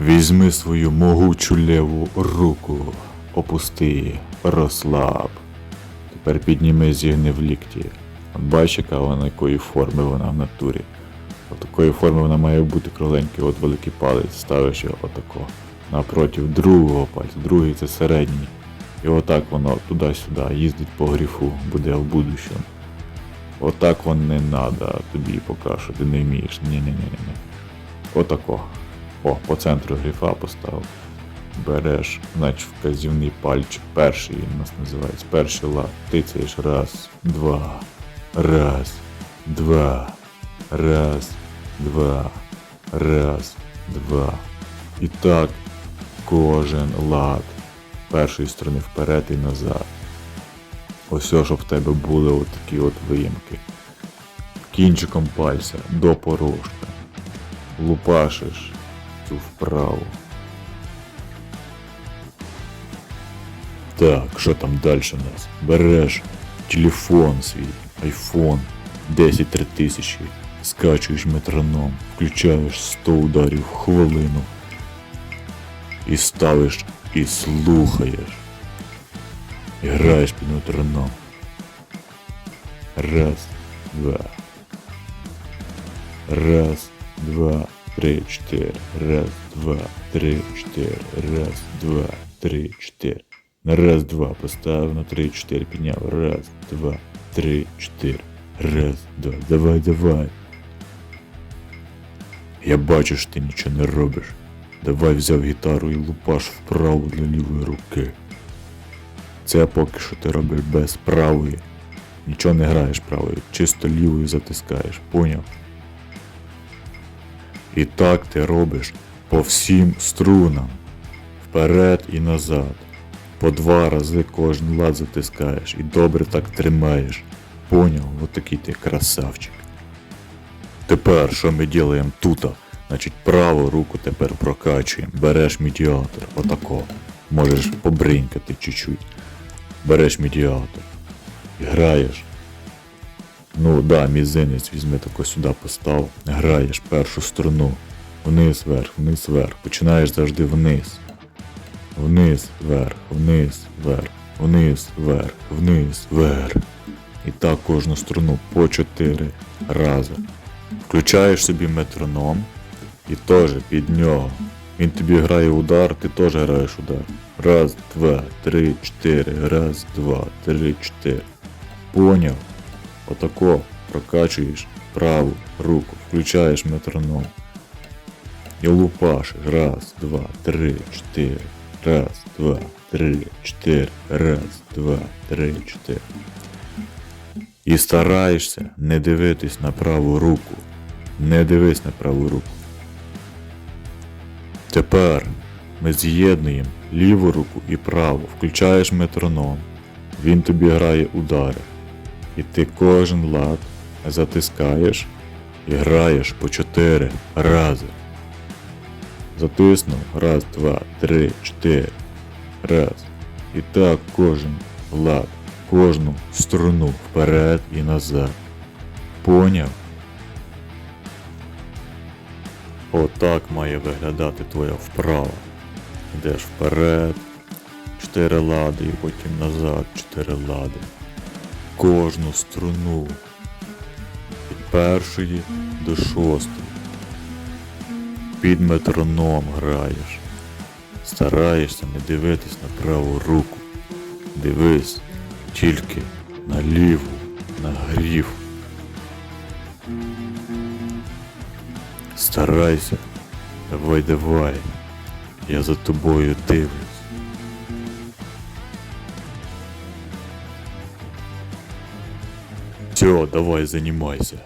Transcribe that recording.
Візьми свою могучу ліву руку, опусти, розслаб. Тепер підніми зігни в лікті. Бачиш, яка вона якої форми вона в натурі. От такої форми вона має бути кругленький, от великий палець, ставиш його отако. Напротив другого пальця, другий це середній. І отак воно туди-сюди їздить по гріфу, буде в будущому. Отак воно не надо тобі поки що ти не вмієш. Ні-ні-ні. Отако. О, по центру грифа поставив. Береш, значить, вказівний пальчик. Перший він у нас називається. Перший лад. Тицяєш раз, два. Раз, два. Раз, два. Раз, два. І так кожен лад. Першої сторони вперед і назад. Ось, щоб в тебе були отакі от виїмки. Кінчиком пальця до порожка. Лупашиш цю вправу. Так, що там далі у нас? Береш телефон свій, iPhone 10 3000, скачуєш метроном, включаєш 100 ударів в хвилину і ставиш і слухаєш. І граєш під метроном. Раз, два. Раз, два, три, чотири. Раз, два, три, чотири. Раз, два, три, чотири. Раз, два поставив, на три, чотири підняв. Раз, два, три, чотири. Раз, два. Давай, давай. Я бачу, що ти нічого не робиш. Давай взяв гітару і лупаш вправо для лівої руки. Це поки що ти робиш без правої. Нічого не граєш правою, чисто лівою затискаєш, поняв? І так ти робиш по всім струнам. Вперед і назад. По два рази кожен лад затискаєш і добре так тримаєш. Поняв? От такий ти красавчик. Тепер що ми робимо тут? Значить, праву руку тепер прокачуємо. Береш медіатор, отако. Можеш побринькати чуть-чуть. Береш медіатор. Граєш. Ну да, мізинець візьми тако сюди постав. Граєш першу струну. Вниз, вверх, вниз, вверх. Починаєш завжди вниз. Вниз, вверх, вниз, вверх, вниз, вверх, вниз, вверх. І так кожну струну по чотири рази. Включаєш собі метроном і теж під нього. Він тобі грає удар, ти теж граєш удар. Раз, два, три, чотири. Раз, два, три, чотири. Поняв? Отако прокачуєш праву руку, включаєш метроном. І лупашиш. Раз, два, три, чотири. Раз, два, три, чотири. Раз, два, три, чотири. І стараєшся не дивитись на праву руку. Не дивись на праву руку. Тепер ми з'єднуємо ліву руку і праву, включаєш метроном. Він тобі грає удари. І ти кожен лад затискаєш і граєш по чотири рази. Затиснув. Раз, два, три, чотири. Раз. І так кожен лад, кожну струну вперед і назад. Поняв? Отак має виглядати твоя вправа. Йдеш вперед, чотири лади і потім назад чотири лади. Кожну струну від першої до шостої. Під метроном граєш. Стараєшся не дивитись на праву руку. Дивись тільки на ліву, на гріф. Старайся. Давай, давай. Я за тобою дивлюсь. Все, давай, занимайся.